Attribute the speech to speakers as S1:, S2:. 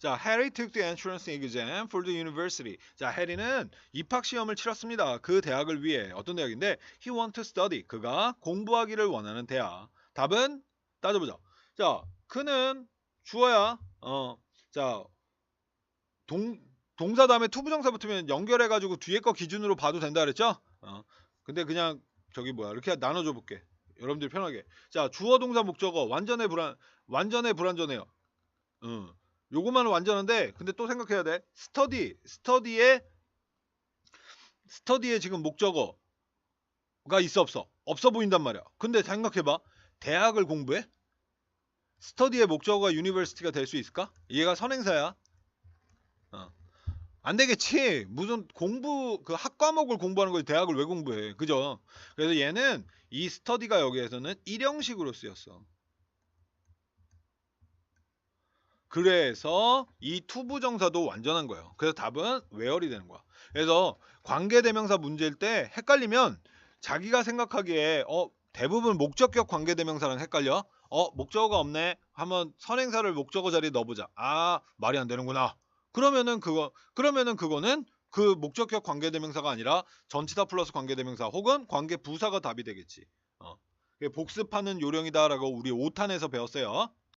S1: 자, Harry took the entrance exam for the university. 자, 해리는 입학 시험을 치렀습니다. 그 대학을 위해 어떤 대학인데 he want to study. 그가 공부하기를 원하는 대학. 답은 따져보자. 자, 그는 주어야. 어, 자, 동 동사 다음에 투부정사 붙으면 연결해 가지고 뒤에 거 기준으로 봐도 된다 그랬죠? 어. 근데 그냥 저기 뭐야 이렇게 나눠줘 볼게. 여러분들 편하게. 자, 주어 동사 목적어 완전해 불안 완전해 불완전해요. 응. 요거만은 완전한데 근데 또 생각해야 돼. 스터디 스터디에 스터디에 지금 목적어가 있어 없어? 없어 보인단 말이야. 근데 생각해 봐. 대학을 공부해? 스터디의 목적어가 유니버시티가 될 수 있을까? 얘가 선행사야. 어. 안 되겠지. 무슨 공부 그 학과목을 공부하는 걸 대학을 왜 공부해? 그죠? 그래서 얘는 이 스터디가 여기에서는 일형식으로 쓰였어. 그래서 이 투부 정사도 완전한 거예요. 그래서 답은 웨어이 되는 거야. 그래서 관계대명사 문제일 때 헷갈리면 자기가 생각하기에 어 대부분 목적격 관계대명사랑 헷갈려. 어 목적어가 없네. 한번 선행사를 목적어 자리에 넣어보자. 아 말이 안 되는구나. 그러면은 그거 그러면은 그거는 그 목적격 관계대명사가 아니라 전치사 플러스 관계대명사 혹은 관계 부사가 답이 되겠지. 어. 복습하는 요령이다라고 우리 5탄에서 배웠어요.